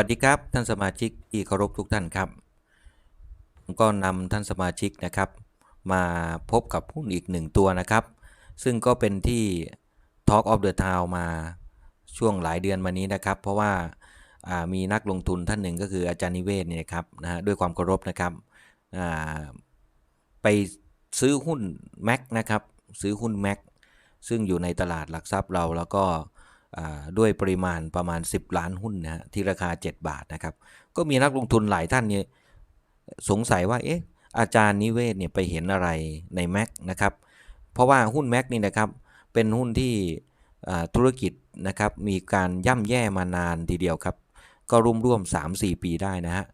สวัสดีครับ ท่านสมาชิกที่เคารพทุกท่านครับ ผมก็นำท่านสมาชิกนะครับ มาพบกับหุ้นอีกหนึ่งตัวนะครับ ซึ่งก็เป็นที่ Talk of the Town มาช่วงหลายเดือนมานี้นะครับ เพราะว่าามีนักลงทุนท่านหนึ่งก็คืออาจารย์นิเวศเนี่ยครับนะฮะด้วยความเคารพนะครับไปซื้อหุ้น Mac นะครับ ซื้อหุ้น Mac ซึ่งอยู่ในตลาดหลักทรัพย์เราแล้วก็ ด้วยปริมาณประมาณ 10 ล้านหุ้นนะฮะที่ราคา 7 บาทนะครับ ก็มีนักลงทุนหลายท่านเนี่ยสงสัยว่าเอ๊ะอาจารย์นิเวศเนี่ยไปเห็นอะไรใน Mac นะครับ เพราะว่าหุ้น Mac นี่นะครับเป็นหุ้นที่ธุรกิจนะครับมีการย่ำแย่มานานทีเดียวครับ ก็ร่วมร่วม 3-4 ปีได้นะฮะ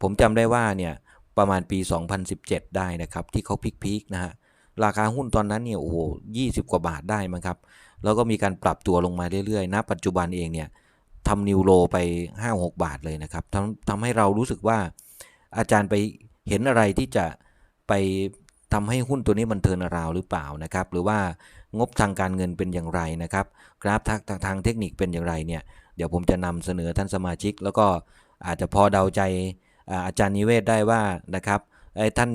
ผมจำได้ว่าเนี่ยประมาณปี 2017 ได้นะครับที่เขาพีคๆนะฮะราคาหุ้นตอนนั้นเนี่ยโอ้โห20 กว่าบาทได้มั้งครับ แล้วก็มีการปรับตัวลงมาเรื่อยๆ ณ ปัจจุบันเองเนี่ยทำนิวโรไป 5-6 บาทเลยนะครับทำทำให้เรารู้สึกว่าอาจารย์ไปเห็นอะไรที่จะไปทำให้หุ้นตัวนี้มันเทินอราวหรือเปล่านะครับ หรือว่างบทางการเงินเป็นอย่างไรนะครับ กราฟทางทางทางเทคนิคเป็นอย่างไรเนี่ย เดี๋ยวผมจะนำเสนอท่านสมาชิก แล้วก็อาจจะพอเดาใจอาจารย์นิเวศได้ว่านะครับไอ้ท่าน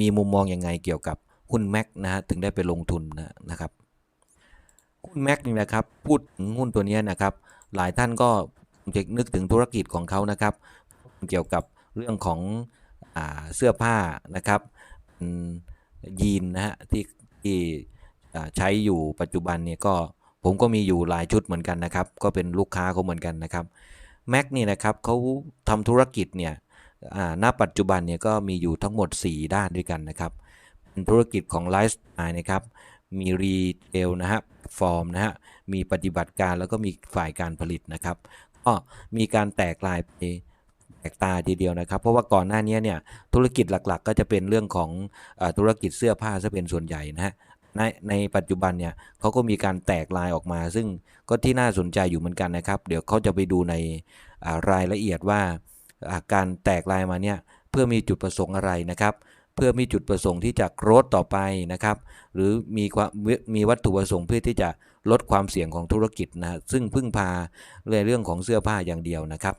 มีมุมมองยังไงเกี่ยวกับหุ้นแม็กนะฮะถึงได้ไปลงทุนนะครับ หุ้นแม็กนี่นะครับพูดถึงหุ้นตัวนี้นะครับ หลายท่านก็จะนึกถึงธุรกิจของเขานะครับ เกี่ยวกับเรื่องของอเสื้อผ้านะครับยีนนะฮะที่ที่ใช้อยู่ปัจจุบันเนี่ยก็ผมก็มีอยู่หลายชุดเหมือนกันนะครับ ก็เป็นลูกค้าเขาเหมือนกันนะครับแม็กนี่นะครับเขาทำธุรกิจเนี่ยณปัจจุบันเนี่ยก็มีอยู่ทั้งหมด 4 ด้านด้วยกันนะครับเป็นธุรกิจของไลฟ์สไตล์นะครับ มีรีเทลนะฮะฟอร์มนะฮะมีปฏิบัติการแล้วก็มีฝ่ายการผลิตนะครับก็มีการแตกลายไปแตกตาทีเดียวนะครับ เพราะว่าก่อนหน้านี้เนี่ยธุรกิจหลักๆ ก็จะเป็นเรื่องของอธุรกิจเสื้อผ้าซะเป็นส่วนใหญ่นะฮะในในปัจจุบันเนี่ยเขาก็มีการแตกลายออกมา ซึ่งก็ที่น่าสนใจอยู่เหมือนกันนะครับ เดี๋ยวเขาจะไปดูในรายละเอียดว่าการแตกลายมาเนี่ยเพื่อมีจุดประสงค์อะไรนะครับ เพื่อมีจุดประสงค์ที่จะโกรธต่อไปนะครับ หรือมีความมีวัตถุประสงค์เพื่อที่จะลดความเสี่ยงของธุรกิจนะซึ่งพึ่งพาในเรื่องของเสื้อผ้าอย่างเดียวนะครับ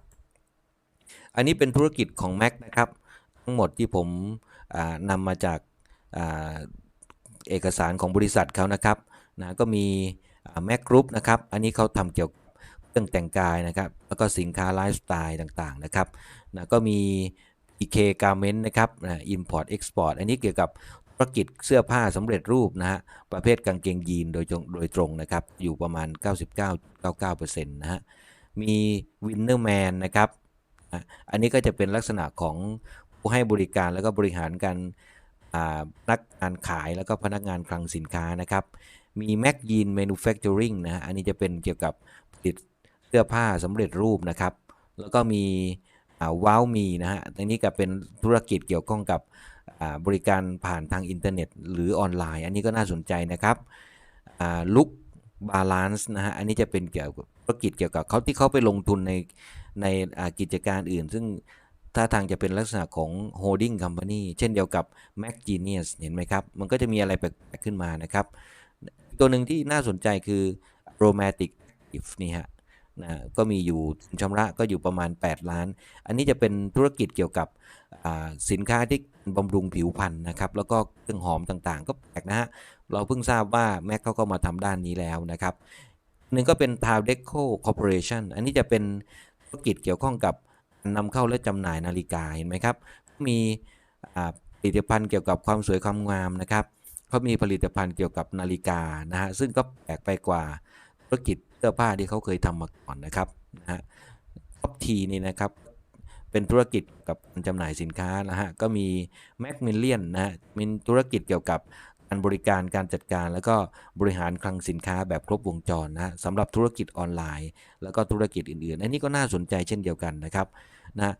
อันนี้เป็นธุรกิจของ Mac นะครับ ทั้งหมดที่ผมนำมาจากอาเอกสารของบริษัทเขานะครับนะก็มีแม็กกรุ๊ปนะครับ อันนี้เขาทำเกี่ยวกับเครื่องแต่งกายนะครับ แล้วก็สินค้าไลฟ์สไตล์ต่างๆนะครับนะก็มี PK Garment นะครับนะ Import Export อันนี้เกี่ยวกับธุรกิจเสื้อผ้าสำเร็จรูปนะฮะ ประเภทกางเกงยีนโดยตรงโดยตรงนะครับ อยู่ประมาณ 99.99%นะฮะ มี Winnerman นะครับ อันนี้ก็จะเป็นลักษณะของผู้ให้บริการแล้วก็บริหารการพนักงานขายแล้วก็พนักงานคลังสินค้านะครับ มี Mac Jean Manufacturing นะฮะอันนี้จะเป็นเกี่ยวกับผลิตเสื้อผ้าสำเร็จรูปนะครับ แล้วก็มี ว้าวมีนะฮะอันนี้ก็เป็นธุรกิจเกี่ยวข้องกับบริการผ่านทางอินเทอร์เน็ต หรือออนไลน์ อันนี้ก็น่าสนใจนะครับลุกบาลานซ์นะฮะ อันนี้จะเป็นเกี่ยวกับธุรกิจเกี่ยวกับเขาที่เขาไปลงทุนในในกิจการอื่น ซึ่งถ้าทางจะเป็นลักษณะของ holding company เช่นเดียวกับ Mac Genius เห็นไหมครับ มันก็จะมีอะไรแปลกๆขึ้นมานะครับ ตัวหนึ่งที่น่าสนใจคือ Aromatic If นี่ฮะ นะก็มีอยู่ชำระก็อยู่ประมาณ 8 ล้าน อันนี้จะเป็นธุรกิจเกี่ยวกับสินค้าที่บำรุงผิวพรรณนะครับแล้วก็เครื่องหอมต่างๆ ก็แปลกนะฮะเราเพิ่งทราบว่า Mac เขาก็มาทำด้านนี้แล้วนะครับหนึ่งก็เป็น t a l d e c o Corporation อันนี้จะเป็นธุรกิจเกี่ยวข้องกับนำเข้าและจำหน่ายนาฬิกาเห็นไหมครับ มีผลิตภัณฑ์เกี่ยวกับความสวยความงามนะครับเขามีผลิตภัณฑ์เกี่ยวกับนาฬิกานะฮะซึ่งก็แปลกไปกว่าธุรกิจ สื้อผ้าที่เขาเคยทำมาก่อนนะครับนะฮะท็อปทีนี่นะครับเป็นธุรกิจกับการจำหน่ายสินค้านะฮะก็มี Mac m i l l i o n นะฮะมีธุรกิจเกี่ยวกับการบริการการจัดการ แล้วก็บริหารคลังสินค้าแบบครบวงจรนะฮะสำหรับธุรกิจออนไลน์ แล้วก็ธุรกิจอื่นๆอันนี้ก็น่าสนใจเช่นเดียวกันนะครับนะ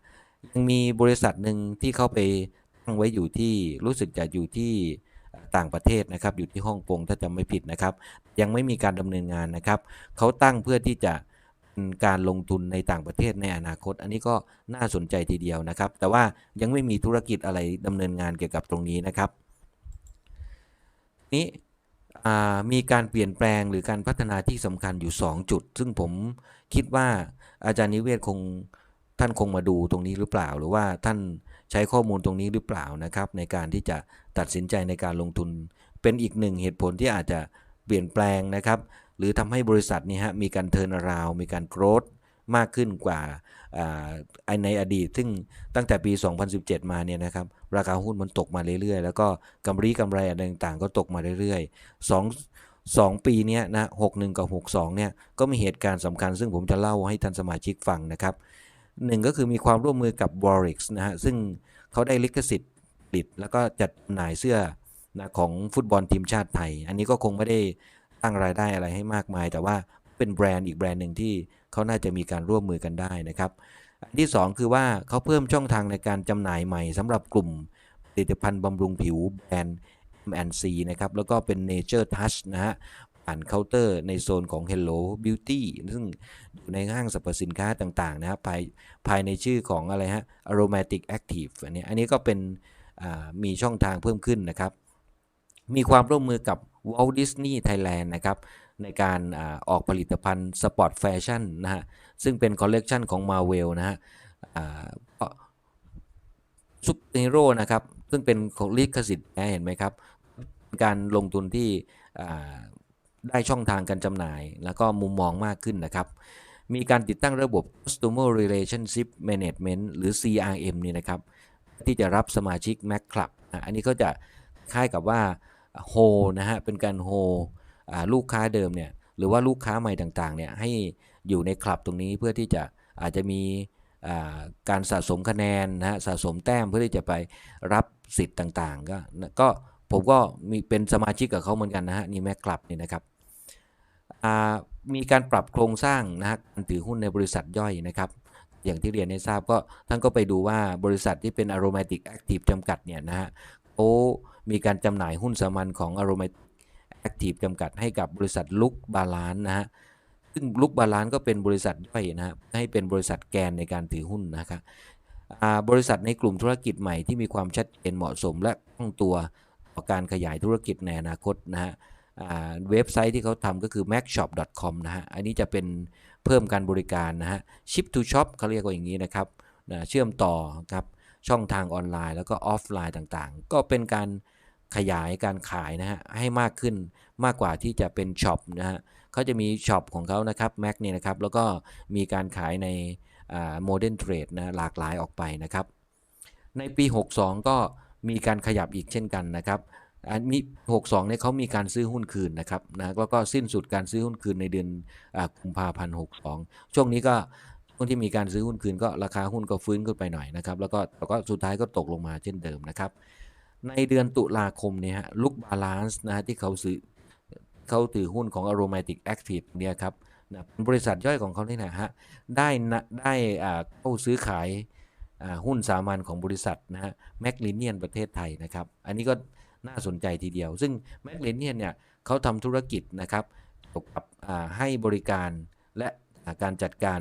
ยังมีบริษัทหนึ่งที่เข้าไปตั้งไว้อยู่ที่รู้สึกจะอยู่ที่ ต่างประเทศนะครับ อยู่ที่ฮ่องกงถ้าจำไม่ผิดนะครับ ยังไม่มีการดำเนินงานนะครับเขาตั้งเพื่อที่จะเป็นการลงทุนในต่างประเทศในอนาคต อันนี้ก็น่าสนใจทีเดียวนะครับ แต่ว่ายังไม่มีธุรกิจอะไรดำเนินงานเกี่ยวกับตรงนี้นะครับ นี้มีการเปลี่ยนแปลงหรือการพัฒนาที่สำคัญอยู่ 2 จุด ซึ่งผมคิดว่าอาจารย์นิเวศคงท่านคงมาดูตรงนี้หรือเปล่า หรือว่าท่าน ใช้ข้อมูลตรงนี้หรือเปล่านะครับ ในการที่จะตัดสินใจในการลงทุน เป็นอีกหนึ่งเหตุผลที่อาจจะเปลี่ยนแปลงนะครับ หรือทำให้บริษัทนี้ฮะมีการเทิร์นราวมีการโกรธมากขึ้นกว่าอ่าในอดีต ซึ่งตั้งแต่ปี 2017 มาเนี่ยนะครับ ราคาหุ้นมันตกมาเรื่อยๆ แล้วก็กำไรกำไรอะไรต่างๆ ก็ตกมาเรื่อยๆสองสองปีเนี้ยนะ 61 กับ 62 เนี่ย ก็มีเหตุการณ์สำคัญ ซึ่งผมจะเล่าให้ท่านสมาชิกฟังนะครับ หนึ่งก็คือมีความร่วมมือกับ w a r i x นะฮะ ซึ่งเขาได้ลิขสิทธิ์ผลิต แล้วก็จัดจำหน่ายเสื้อนะของฟุตบอลทีมชาติไทย อันนี้ก็คงไม่ได้ตั้งรายได้อะไรให้มากมาย แต่ว่าเป็นแบรนด์อีกแบรนด์หนึ่งที่เขาน่าจะมีการร่วมมือกันได้นะครับอันที่ 2 คือว่าเขาเพิ่มช่องทางในการจำหน่ายใหม่สำหรับกลุ่มผลิตภัณฑ์บำรุงผิวแบรนด์ M&C นะครับ แล้วก็เป็น Nature Touch นะฮะ ผ่านเคาน์เตอร์ในโซนของ Hello Beauty ซึ่งอยู่ในห้างสรรพสินค้าต่างๆนะครับภายภายในชื่อของอะไรฮะ Aromatic Active อันนี้อันนี้ก็เป็นมีช่องทางเพิ่มขึ้นนะครับ มีความร่วมมือกับ Walt Disney Thailand นะครับในการอออกผลิตภัณฑ์สปอร์ตแฟชั่นนะฮะ ซึ่งเป็นคอลเลกชันของ Marvel นะฮะซุปเปอร์ฮีโร่นะครับ ซึ่งเป็นของลิขสิทธิ์เห็นไหมครับ การลงทุนที่ ได้ช่องทางการจำหน่าย แล้วก็มุมมองมากขึ้นนะครับ มีการติดตั้งระบบ Customer Relationship Management หรือ CRM นี่นะครับ ที่จะรับสมาชิก Mac Club อันนี้ก็จะคล้ายกับว่าโฮนะฮะ เป็นการโฮลูกค้าเดิมเนี่ย หรือว่าลูกค้าใหม่ต่างๆเนี่ยให้อยู่ในคลับตรงนี้เพื่อที่จะอาจจะมีการสะสมคะแนนนะฮะสะสมแต้มเพื่อที่จะไปรับสิทธิ์ต่างๆ ก็ก็ผมก็มีเป็นสมาชิกกับเขาเหมือนกันนะฮะนี่แม็กคลับนี่นะครับ มีการปรับโครงสร้างนะฮะการถือหุ้นในบริษัทย่อยนะครับ อย่างที่เรียนให้ทราบก็ท่านก็ไปดูว่าบริษัทที่เป็น Aromatic Active จำกัดเนี่ยนะฮะเขามีการจำหน่ายหุ้นสามัญของ Aromatic Active จำกัดให้กับบริษัทลุกบาลานนะฮะซึ่งลุกบาลานก็เป็นบริษัทย่อยนะฮะให้เป็นบริษัทแกนในการถือหุ้นนะครับบริษัทในกลุ่มธุรกิจใหม่ที่มีความชัดเจนเหมาะสมและคล่องตัวต่อการขยายธุรกิจในอนาคตนะฮะ เว็บไซต์ที่เขาทำก็คือ macshop.com นะฮะ อันนี้จะเป็นเพิ่มการบริการนะฮะ ship to shop เขาเรียกว่าอย่างนี้นะครับนะเชื่อมต่อครับช่องทางออนไลน์แล้วก็ออฟไลน์ต่างๆ ก็เป็นการขยายการขายนะฮะ ให้มากขึ้นมากกว่าที่จะเป็นช็อปนะฮะเขาจะมีช็อปของเขานะครับ Mac เนี่ยนะครับ แล้วก็มีการขายในโมเดิร์นเทรดนะหลากหลายออกไปนะครับ ในปี 62 ก็มีการขยับอีกเช่นกันนะครับ อันมี62เนี่ยเขามีการซื้อหุ้นคืนนะครับนะแล้วก็สิ้นสุดการซื้อหุ้นคืนในเดือนกุมภาพันธ์62 ช่วงนี้ก็ช่วงที่มีการซื้อหุ้นคืนก็ราคาหุ้นก็ฟื้นขึ้นไปหน่อยนะครับ แล้วก็แล้วก็สุดท้ายก็ตกลงมาเช่นเดิมนะครับ ในเดือนตุลาคมเนี่ยฮะลุกบาลานซ์นะฮะที่เขาซื้อเขาถือหุ้นของ Aromatic Active เนี่ยครับนะบริษัทย่อยของเขาเนี่ยนะฮะได้ได้อ่าเข้าซื้อขายหุ้นสามัญของบริษัทนะฮะแมคลิเนียนประเทศไทยนะครับ อันนี้ก็ น่าสนใจทีเดียว ซึ่งแมคเลนเนียนเนี่ยเขาทำธุรกิจนะครับเกี่ยวกับให้บริการและการจัดการ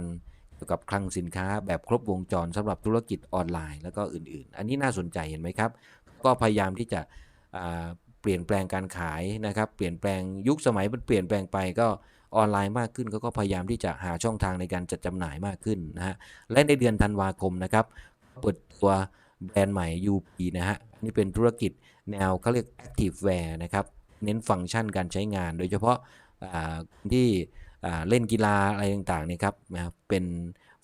เกี่ยวกับคลังสินค้าแบบครบวงจรสำหรับธุรกิจออนไลน์แล้วก็อื่นๆ อันนี้น่าสนใจเห็นไหมครับ ก็พยายามที่จะเปลี่ยนแปลงการขายนะครับ เปลี่ยนแปลงยุคสมัยมันเปลี่ยนแปลงไปก็ออนไลน์มากขึ้นเขาก็พยายามที่จะหาช่องทางในการจัดจำหน่ายมากขึ้นนะฮะ และในเดือนธันวาคมนะครับ เปิดตัวแบรนด์ใหม่ UP นะฮะ นี่เป็นธุรกิจแนวเขาเรียก active wear นะครับ เน้นฟังก์ชันการใช้งาน โดยเฉพาะที่เล่นกีฬาอะไรต่างๆนี่ครับนะเป็น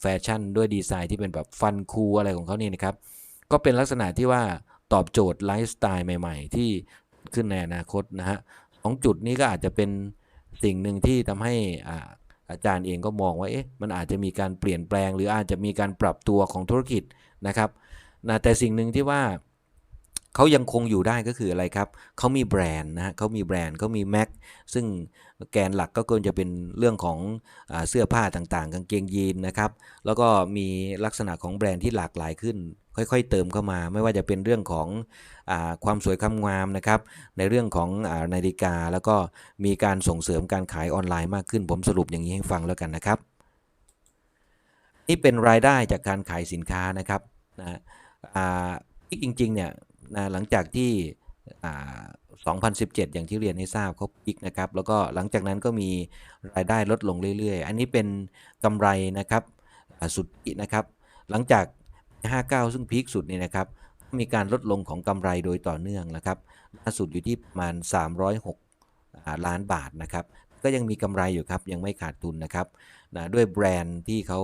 แฟชั่นด้วยดีไซน์ที่เป็นแบบฟันคูอะไรของเขานี่นะครับ ก็เป็นลักษณะที่ว่าตอบโจทย์ไลฟ์สไตล์ใหม่ ๆ ที่ขึ้นในอนาคตนะฮะของจุดนี้ก็อาจจะเป็นสิ่งหนึ่งที่ทำให้อาจารย์เองก็มองว่าเอ๊ะมันอาจจะมีการเปลี่ยนแปลง หรืออาจจะมีการปรับตัวของธุรกิจนะครับนะแต่สิ่งหนึ่งที่ว่า เขายังคงอยู่ได้ก็คืออะไรครับเขามีแบรนด์นะฮะเขามีแบรนด์เขามีแม็กซึ่งแกนหลักก็ควรจะเป็นเรื่องของอเสื้อผ้าต่างๆ กางเกงยีนนะครับ แล้วก็มีลักษณะของแบรนด์ที่หลากหลายขึ้น ค่อยๆ เติมเข้ามา ไม่ว่าจะเป็นเรื่องของอความสวยความงามนะครับ ในเรื่องของอนาฬิกา แล้วก็มีการส่งเสริมการขายออนไลน์มากขึ้น ผมสรุปอย่างนี้ให้ฟังแล้วกันนะครับ นี่เป็นรายได้จากการขายสินค้านะครับนะจริงๆเนี่ย นะหลังจากที่ 2017 อย่างที่เรียนให้ทราบเขาพิกนะครับ แล้วก็หลังจากนั้นก็มีรายได้ลดลงเรื่อยๆ อันนี้เป็นกำไรนะครับสุทธินะครับ หลังจาก 59 ซึ่งพีคสุดนี่นะครับ มีการลดลงของกำไรโดยต่อเนื่องนะครับล่าสุดอยู่ที่ประมาณ 306 ล้านบาทนะครับ ก็ยังมีกำไรอยู่ครับ ยังไม่ขาดทุนนะครับนะด้วยแบรนด์ที่เขา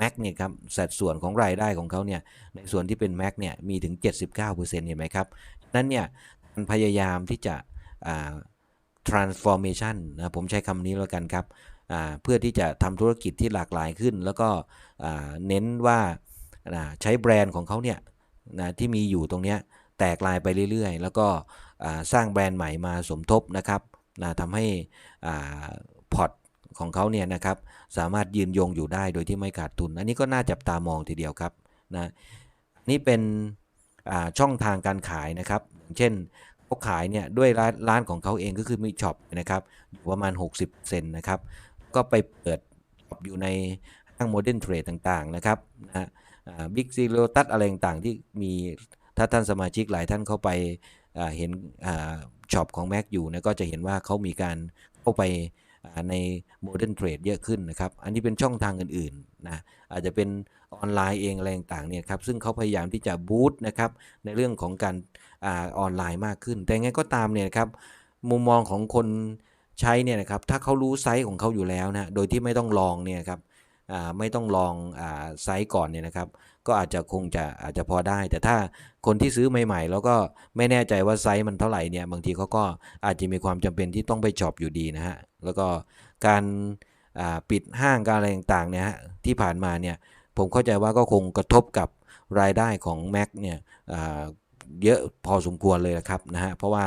Mac เนี่ยครับสัดส่วนของรายได้ของเขาเนี่ยในส่วนที่เป็น Mac เนี่ยมีถึง 79%เห็นไหมครับนั้นเนี่ยพยายามที่จะ transformation นะผมใช้คำนี้แล้วกันครับเพื่อที่จะทำธุรกิจที่หลากหลายขึ้น แล้วก็เน้นว่าใช้แบรนด์ของเขาเนี่ยนะที่มีอยู่ตรงเนี้ยแตกลายไปเรื่อยๆ แล้วก็สร้างแบรนด์ใหม่มาสมทบนะครับนะทำให้อพอร์ตของเขาเนี่ยนะครับ สามารถยืนยงอยู่ได้โดยที่ไม่ขาดทุน อันนี้ก็น่าจับตามองทีเดียวครับนะนี่เป็นช่องทางการขายนะครับ เช่นเขาขายเนี่ยด้วยร้านร้านของเขาเองก็คือมีช็อปนะครับประมาณ 60%นนะครับ ก็ไปเปิดอยู่ในห้างโมเดิร์นเทรดต่างๆนะครับนะบิ๊กซีโรตัสอะไรต่างๆที่มีถ้าท่านสมาชิกหลายท่านเข้าไปเห็นช็อปของ Mac อยู่นะก็จะเห็นว่าเขามีการเข้าไป ในโมเดิร์นเทรดเยอะขึ้นนะครับ อันนี้เป็นช่องทางอื่นๆนะอาจจะเป็นออนไลน์เองอะไรต่างๆเนี่ยครับซึ่งเขาพยายามที่จะบูตนะครับในเรื่องของการอาออนไลน์มากขึ้น แต่ไงก็ตามเนี่ยครับมุมมองของคนใช้เนี่ยนะครับถ้าเขารู้ไซส์ของเขาอยู่แล้วนะโดยที่ไม่ต้องลองเนี่ยครับไม่ต้องลองอไซส์ก่อนเนี่ยนะครับ ก็อาจจะคงจะอาจจะพอได้ แต่ถ้าคนที่ซื้อใหม่ๆ แล้วก็ไม่แน่ใจว่าไซส์มันเท่าไหร่เนี่ยบางทีเขาก็อาจจะมีความจำเป็นที่ต้องไปช็อปอยู่ดีนะฮะแล้วก็การปิดห้างการอะไรต่างๆเนี่ยฮะที่ผ่านมาเนี่ยผมเข้าใจว่าก็คงกระทบกับรายได้ของ Mac เนี่ยเยอะพอสมควรเลยนะครับนะฮะเพราะว่า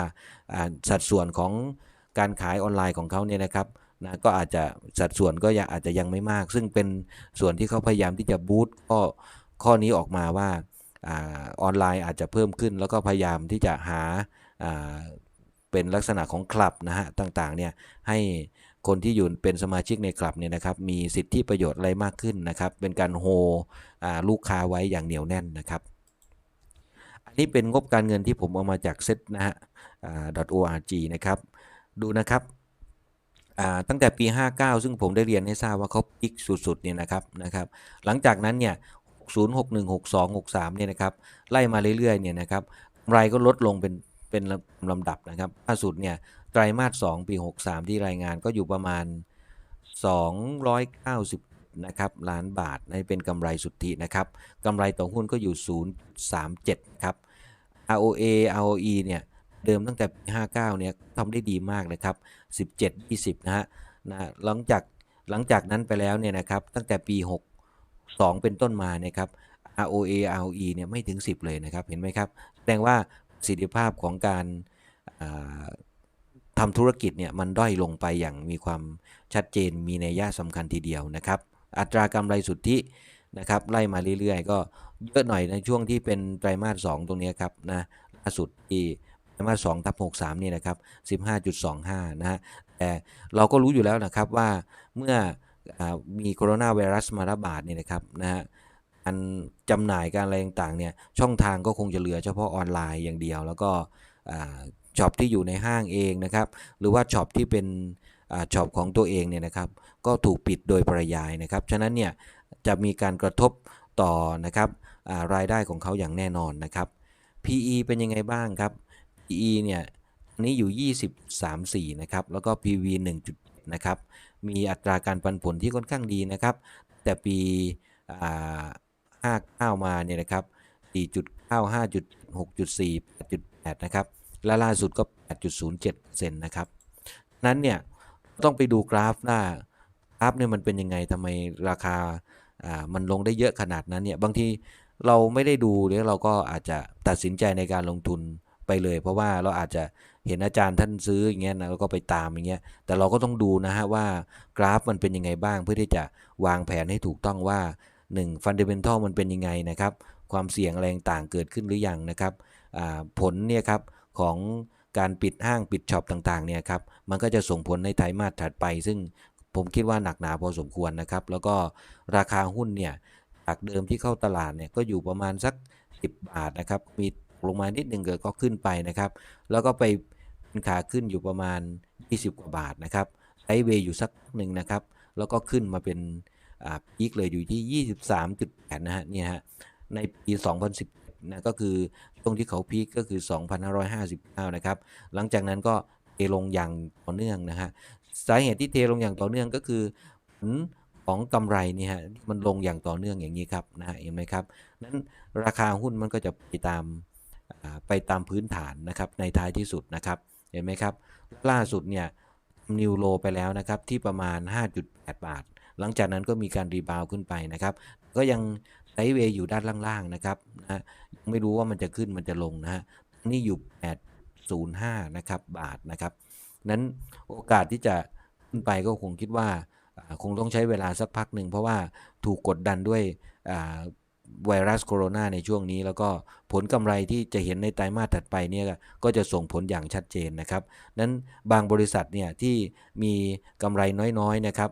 สัดส่วนของการขายออนไลน์ของเขาเนี่ยนะครับนะก็อาจจะสัดส่วนก็อาจจะยังไม่มาก ซึ่งเป็นส่วนที่เขาพยายามที่จะบูตข้อ ข้อนี้ออกมาว่าออนไลน์อาจจะเพิ่มขึ้น แล้วก็พยายามที่จะหาเป็นลักษณะของคลับนะฮะต่างๆเนี่ยให้คนที่อยู่เป็นสมาชิกในคลับเนี่ยนะครับมีสิทธิประโยชน์อะไรมากขึ้นนะครับ เป็นการโฮลูกค้าไว้อย่างเหนียวแน่นนะครับ อันนี้เป็นงบการเงินที่ผมเอามาจากเซตนะฮะ .org นะครับ ดูนะครับตั้งแต่ปี 59 ซึ่งผมได้เรียนให้ทราบว่าเขาพิกสุดๆเนี่ยนะครับนะครับ หลังจากนั้นเนี่ย 0 6 1 6 2 6 3เนี่ยนะครับไล่มาเรื่อยๆเนี่ยนะครับกำไรก็ลดลงเป็นเป็นลำดับนะครับล่าสุดเนี่ยไตรมาส2ปี 63 ที่รายงานก็อยู่ประมาณ 290นะครับล้านบาทนี่เป็นกำไรสุทธินะครับกำไรต่อหุ้นก็อยู่ 0.37ครับ ROA ROE เนี่ยเดิมตั้งแต่ปี59เนี่ยทำได้ดีมากนะครับ17 20นะฮะนะหลังจากหลังจากนั้นไปแล้วเนี่ยนะครับตั้งแต่ปี 2 เป็นต้นมาเนี่ยครับ ROA ROE เนี่ยไม่ถึง 10 เลยนะครับ เห็นไหมครับ แสดงว่าประสิทธิภาพของการทำธุรกิจเนี่ยมันด้อยลงไปอย่างมีความชัดเจนมีในย่าสำคัญทีเดียวนะครับ อัตรากำไรสุทธินะครับไล่มาเรื่อยๆ ก็เยอะหน่อยในช่วงที่เป็นไตรมาส 2 ตรงนี้ครับนะล่าสุดที่ไตรมาส 2 ทับ 63 นี่นะครับ 15.25 นะฮะแต่เราก็รู้อยู่แล้วนะครับว่าเมื่อ มีโคโรนาไวรัสมาระบาดเนี่ยนะครับนะฮะการจำหน่ายการอะไรต่างๆเนี่ยช่องทางก็คงจะเหลือเฉพาะออนไลน์อย่างเดียว แล้วก็ช็อปที่อยู่ในห้างเองนะครับ หรือว่าช็อปที่เป็นช็อปของตัวเองเนี่ยนะครับ ก็ถูกปิดโดยปริยายนะครับ ฉะนั้นเนี่ยจะมีการกระทบต่อนะครับรายได้ของเขาอย่างแน่นอนนะครับ PE เป็นยังไงบ้างครับ PE เนี่ยนี้อยู่ 20.34 นะครับ แล้วก็ PV 1. นะครับ มีอัตราการปันผลที่ค่อนข้างดีนะครับ แต่ปี59มาเนี่ยนะครับ4.95 6.4 8.8นะครับและล่าสุดก็ 8.07%นะครับ นั้นเนี่ยต้องไปดูกราฟหน้ากราฟเนี่ยมันเป็นยังไงทำไมราคาอ่ามันลงได้เยอะขนาดนั้นเนี่ยบางทีเราไม่ได้ดูหรือเราก็อาจจะตัดสินใจในการลงทุนไปเลย เพราะว่าเราอาจจะ เห็นอาจารย์ท่านซื้ออย่างเงี้ยนะเราก็ไปตามอย่างเงี้ยแต่เราก็ต้องดูนะฮะว่ากราฟมันเป็นยังไงบ้าง เพื่อที่จะวางแผนให้ถูกต้องว่า 1. ฟันเดเมนทัลมันเป็นยังไงนะครับ ความเสี่ยงอะไรต่างเกิดขึ้นหรือยังนะครับผลเนี่ยครับของการปิดห้างปิดช็อปต่างๆเนี่ยครับมันก็จะส่งผลในไตรมาสถัดไป ซึ่งผมคิดว่าหนักหนาพอสมควรนะครับ แล้วก็ราคาหุ้นเนี่ยจากเดิมที่เข้าตลาดเนี่ยก็อยู่ประมาณสัก 10 บาทนะครับ มี ลงมานิดหนึ่งเกิดก็ขึ้นไปนะครับ แล้วก็ไปเป็นขาขึ้นอยู่ประมาณ 20 กว่าบาทนะครับไซเวย์อยู่สักหนึ่งนะครับ แล้วก็ขึ้นมาเป็นอ่าพีคเลยอยู่ที่ 23.8 นะฮะเนี่ยฮะในปี 2010นะก็คือช่วงที่เขาพีคก็คือ 2,559 นะครับ หลังจากนั้นก็เทลงอย่างต่อเนื่องนะฮะสาเหตุที่เทลงอย่างต่อเนื่องก็คือผลของกำไรนี่ฮะมันลงอย่างต่อเนื่องอย่างนี้ครับนะฮะเห็นไหมครับนั้นราคาหุ้นมันก็จะไปตาม ไปตามพื้นฐานนะครับในท้ายที่สุดนะครับเห็นไหมครับ ล่าสุดเนี่ยนิวโลไปแล้วนะครับที่ประมาณ 5.8 บาท หลังจากนั้นก็มีการรีบาวขึ้นไปนะครับ ก็ยังไซเวย์อยู่ด้านล่างๆนะครับนะไม่รู้ว่ามันจะขึ้นมันจะลงนะฮะนี่อยู่ 805 นะครับบาทนะครับนั้นโอกาสที่จะขึ้นไปก็คงคิดว่าอ่าคงต้องใช้เวลาสักพักหนึ่งเพราะว่าถูกกดดันด้วยอ่า ไวรัสโคโรนาในช่วงนี้ แล้วก็ผลกำไรที่จะเห็นในไตรมาสถัดไปเนี่ยก็จะส่งผลอย่างชัดเจนนะครับนั้นบางบริษัทเนี่ยที่มีกำไรน้อยๆนะครับ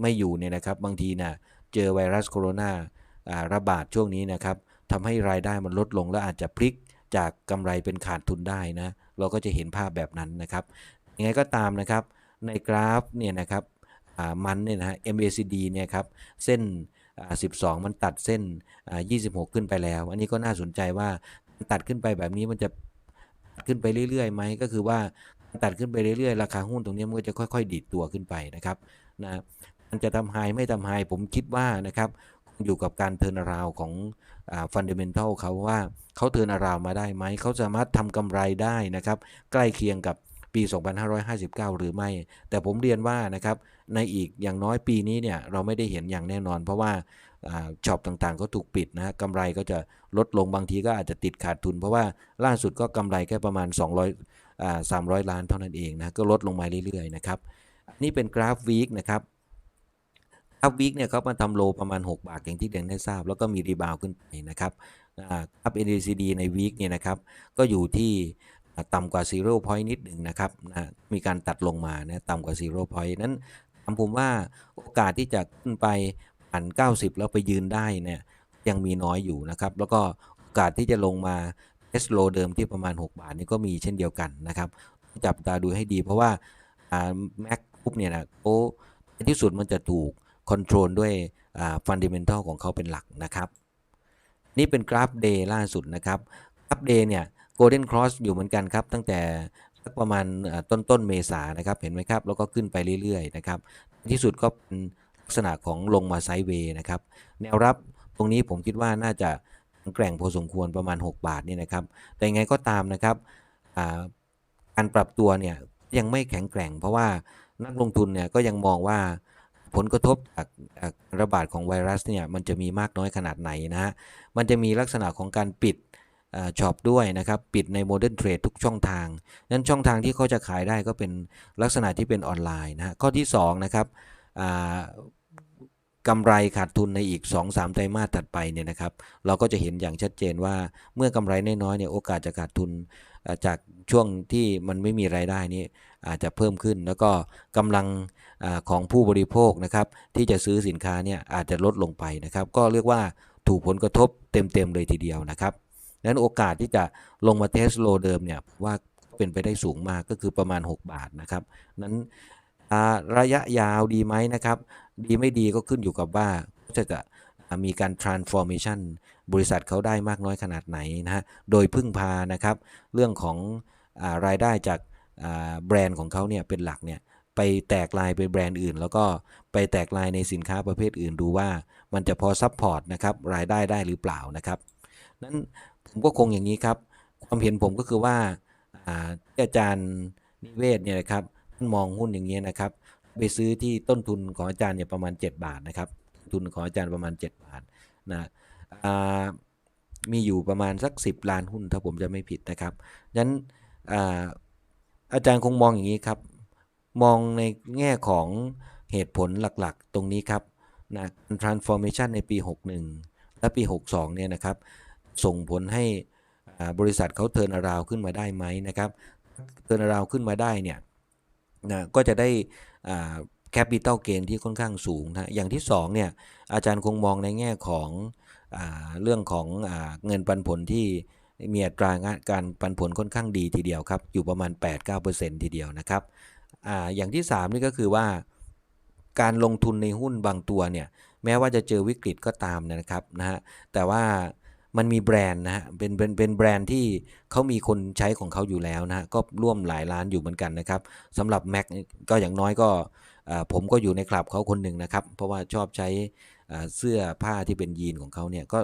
ไม่อยู่เนี่ยนะครับบางทีนะเจอไวรัสโคโรนาระบาดช่วงนี้นะครับทำให้รายได้มันลดลงและอาจจะพลิกจากกำไรเป็นขาดทุนได้นะเราก็จะเห็นภาพแบบนั้นนะครับยังไงก็ตามนะครับในกราฟเนี่ยนะครับมันเนี่ยนะ MACD เนี่ยครับเส้น 12 มันตัดเส้นอ่า26 ขึ้นไปแล้ว อันนี้ก็น่าสนใจว่าตัดขึ้นไปแบบนี้มันจะขึ้นไปเรื่อยๆไหมก็คือว่าตัดขึ้นไปเรื่อยๆ ราคาหุ้นตรงนี้มันก็จะค่อย ๆ ดีดตัวขึ้นไปนะครับนะมันจะทำไฮไม่ทำไฮผมคิดว่านะครับอยู่กับการเทิร์นาราวของฟันเดเมนทัลเขาว่าเขาเทิร์นาราวมาได้ไหม เขาสามารถทำกำไรได้นะครับ ใกล้เคียงกับปี 2559 หรือไม่ แต่ผมเรียนว่านะครับ ในอีกอย่างน้อยปีนี้เนี่ยเราไม่ได้เห็นอย่างแน่นอน เพราะว่าช็อปต่างๆ ก็ถูกปิดนะกำไรก็จะลดลงบางทีก็อาจจะติดขาดทุน เพราะว่าล่าสุดก็กำไรแค่ประมาณ 200อ่า300 ล้านเท่านั้นเองนะก็ลดลงมาเรื่อยๆนะครับนี่เป็นกราฟวีคนะครับกราฟวีคเนี่ยเขามาทำโลประมาณ 6 บาทอย่างที่เดนได้ทราบ แล้วก็มีรีบาวขึ้นไปนะครับอ่ากราฟ NDCD ในวีคเนี่ยนะครับก็อยู่ที่ต่ำกว่า Zero Point นิดหนึ่งนะครับนะมีการตัดลงมานะต่ำกว่า Zero Point นั้นามผมว่าโอกาสที่จะขึ้นไปผ่าน 90 แล้วไปยืนได้เนี่ยยังมีน้อยอยู่นะครับ แล้วก็โอกาสที่จะลงมาเทสโลเดิมที่ประมาณ 6 บาทนี่ก็มีเช่นเดียวกันนะครับ จับตาดูให้ดีเพราะว่าแม็กปุ๊บเนี่ยนะโอ้ในที่สุดมันจะถูกคอนโทรลด้วยฟันดิเมนทัลของเขาเป็นหลักนะครับ นี่เป็นกราฟเดย์ล่าสุดนะครับกราฟเดย์เนี่ยโกลเด้นครอสอยู่เหมือนกันครับ ตั้งแต่ สักประมาณต้นต้นเมษานะครับเห็นไหมครับ แล้วก็ขึ้นไปเรื่อยๆนะครับ ที่สุดก็เป็นลักษณะของลงมาไซด์เวย์นะครับ แนวรับตรงนี้ผมคิดว่าน่าจะแกร่งพอสมควรประมาณ 6 บาทนี่นะครับ แต่ยังไงก็ตามนะครับการปรับตัวเนี่ยยังไม่แข็งแกร่ง เพราะว่านักลงทุนเนี่ยก็ยังมองว่าผลกระทบจากระบาดของไวรัสเนี่ยมันจะมีมากน้อยขนาดไหนนะฮะ มันจะมีลักษณะของการปิด ช็อปด้วยนะครับ ปิดในโมเดิร์นเทรดทุกช่องทาง นั้นช่องทางที่เขาจะขายได้ก็เป็นลักษณะที่เป็นออนไลน์นะฮะข้อที่ 2 นะครับกำไรขาดทุนในอีก 2-3 ไตรมาสถัดไปเนี่ยนะครับ เราก็จะเห็นอย่างชัดเจนว่าเมื่อกำไรน้อยๆเนี่ยโอกาสจะขาดทุนจากช่วงที่มันไม่มีรายได้นี้อาจจะเพิ่มขึ้น แล้วก็กำลังอของผู้บริโภคนะครับ ที่จะซื้อสินค้าเนี่ยอาจจะลดลงไปนะครับ ก็เรียกว่าถูกผลกระทบเต็มๆเลยทีเดียวนะครับ นั้นโอกาสที่จะลงมาเทสโลเดิมเนี่ยว่าเป็นไปได้สูงมากก็คือประมาณ 6 บาทนะครับ นั้นระยะยาวดีไหมนะครับ ดีไม่ดีก็ขึ้นอยู่กับว่าจะจะมีการ transformation บริษัทเขาได้มากน้อยขนาดไหนนะฮะ โดยพึ่งพานะครับ เรื่องของอรายได้จากแบรนด์ของเขาเนี่ยเป็นหลักเนี่ยไปแตกลายไปแบรนด์อื่น แล้วก็ไปแตกลายในสินค้าประเภทอื่นดูว่ามันจะพอซัพพอร์ตนะครับรายได้ได้หรือเปล่านะครับนั้น ผมก็คงอย่างนี้ครับ ความเห็นผมก็คือว่าที่อาจารย์นิเวศเนี่ยนะครับท่านมองหุ้นอย่างนี้นะครับ ไปซื้อที่ต้นทุนของอาจารย์เนี่ยประมาณ 7 บาทนะครับทุนของอาจารย์ประมาณ 7 บาทนะมีอยู่ประมาณสัก 10 ล้านหุ้นถ้าผมจะไม่ผิดนะครับดังนั้นอาอาจารย์คงมองอย่างนี้ครับ มองในแง่ของเหตุผลหลักๆ ตรงนี้ครับนะ transformation ในปี 61 และปี 62 เนี่ยนะครับ ส่งผลให้บริษัทเขาเทินาราวขึ้นมาได้ไหมนะครับเทินาราวขึ้นมาได้เนี่ยนะก็จะได้แคปิตอลเกนที่ค่อนข้างสูงนะอย่างที่2เนี่ยอาจารย์คงมองในแง่ของอเรื่องของอเงินปันผลที่มีอัตราการปันผลค่อนข้างดีทีเดียวครับ อยู่ประมาณ 8-9%ทีเดียวนะครับออย่างที่ 3 นี่ก็คือว่าการลงทุนในหุ้นบางตัวเนี่ยแม้ว่าจะเจอวิกฤตก็ตามนะครับนะฮะแต่ว่า มันมีแบรนด์นะฮะเป็นเป็นเป็นแบรนด์ที่เขามีคนใช้ของเขาอยู่แล้วนะฮะก็ร่วมหลายล้านอยู่เหมือนกันนะครับสำหรับ Mac ก็อย่างน้อยก็ผมก็อยู่ในคลับเขาคนหนึ่งนะครับ เพราะว่าชอบใช้เสื้อผ้าที่เป็นยีนของเขาเนี่ยก็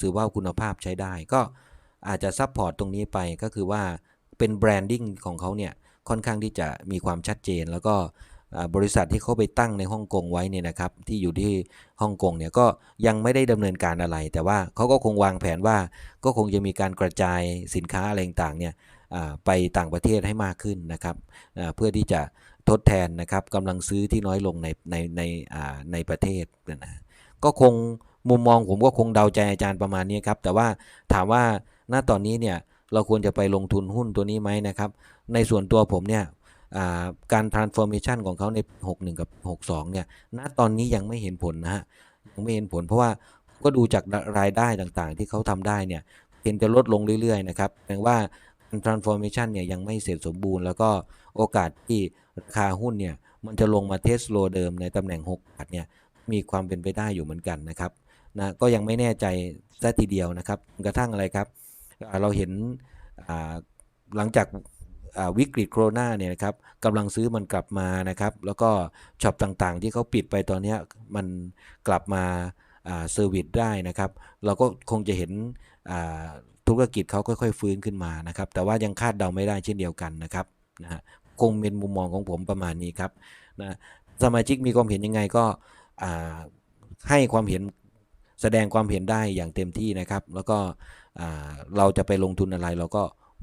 ถือว่าคุณภาพใช้ได้ ก็อาจจะซัพพอร์ตตรงนี้ไปก็คือว่าเป็นแบรนดิ้งของเขาเนี่ยค่อนข้างที่จะมีความชัดเจนแล้วก็ บริษัทที่เขาไปตั้งในฮ่องกงไว้เนี่ยนะครับที่อยู่ที่ฮ่องกงเนี่ยก็ยังไม่ได้ดำเนินการอะไร แต่ว่าเขาก็คงวางแผนว่าก็คงจะมีการกระจายสินค้าอะไรต่างเนี่ยไปต่างประเทศให้มากขึ้นนะครับเพื่อที่จะทดแทนนะครับกำลังซื้อที่น้อยลงในในในในประเทศนะก็คงมุมมองผมก็คงเดาใจอาจารย์ประมาณนี้ครับ แต่ว่าถามว่าณตอนนี้เนี่ยเราควรจะไปลงทุนหุ้นตัวนี้ไหมนะครับ ในส่วนตัวผมเนี่ย การ transformation ของเขาใน 61 กับ 62 เนี่ย ณ ตอนนี้ยังไม่เห็นผลนะฮะ ยังไม่เห็นผลเพราะว่าก็ดูจากรายได้ต่างๆ ที่เขาทำได้เนี่ยเห็นจะลดลงเรื่อยๆ นะครับแปลว่าการ transformation เนี่ยยังไม่เสร็จสมบูรณ์ แล้วก็โอกาสที่ราคาหุ้นเนี่ยมันจะลงมาเทสโลเดิมในตำแหน่ง 6 บาทเนี่ยมีความเป็นไปได้อยู่เหมือนกันนะครับนะก็ยังไม่แน่ใจซะทีเดียวนะครับกระทั่งอะไรครับ เราเห็นหลังจาก วิกฤตโควิดเนี่ยนะครับกำลังซื้อมันกลับมานะครับ แล้วก็ช็อปต่างๆ ที่เขาปิดไปตอนนี้มันกลับมาเซอร์วิสได้นะครับ เราก็คงจะเห็นธุรกิจเขาค่อยๆ ฟื้นขึ้นมานะครับ แต่ว่ายังคาดเดาไม่ได้เช่นเดียวกันนะครับนะฮะคงเป็นมุมมองของผมประมาณนี้ครับนะสมาชิกมีความเห็นยังไงก็ให้ความเห็นแสดงความเห็นได้อย่างเต็มที่นะครับ แล้วก็เราจะไปลงทุนอะไรเราก็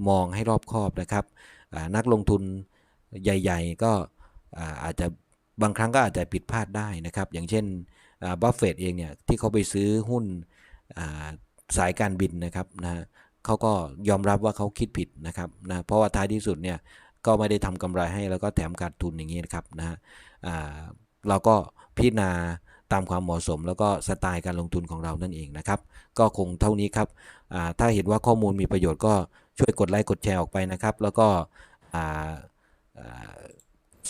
มองให้รอบคอบนะครับ นักลงทุนใหญ่ ๆ ก็อาจจะบางครั้งก็อาจจะผิดพลาดได้นะครับ อย่างเช่นบัฟเฟตเองเนี่ยที่เขาไปซื้อหุ้นสายการบินนะครับนะเขาก็ยอมรับว่าเขาคิดผิดนะครับนะเพราะว่าท้ายที่สุดเนี่ยก็ไม่ได้ทำกำไรให้แล้วก็แถมขาดทุนอย่างนี้นะครับนะอ่าเราก็พิจารณาตามความเหมาะสม แล้วก็สไตล์การลงทุนของเรานั่นเองนะครับ ก็คงเท่านี้ครับถ้าเห็นว่าข้อมูลมีประโยชน์ก็ ช่วยกดไลค์กดแชร์ออกไปนะครับ แล้วก็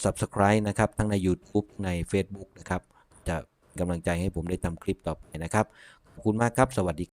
subscribe นะครับ ทั้งใน YouTube ใน Facebook นะครับ จะกำลังใจให้ผมได้ทำคลิปต่อไปนะครับ ขอบคุณมากครับ สวัสดี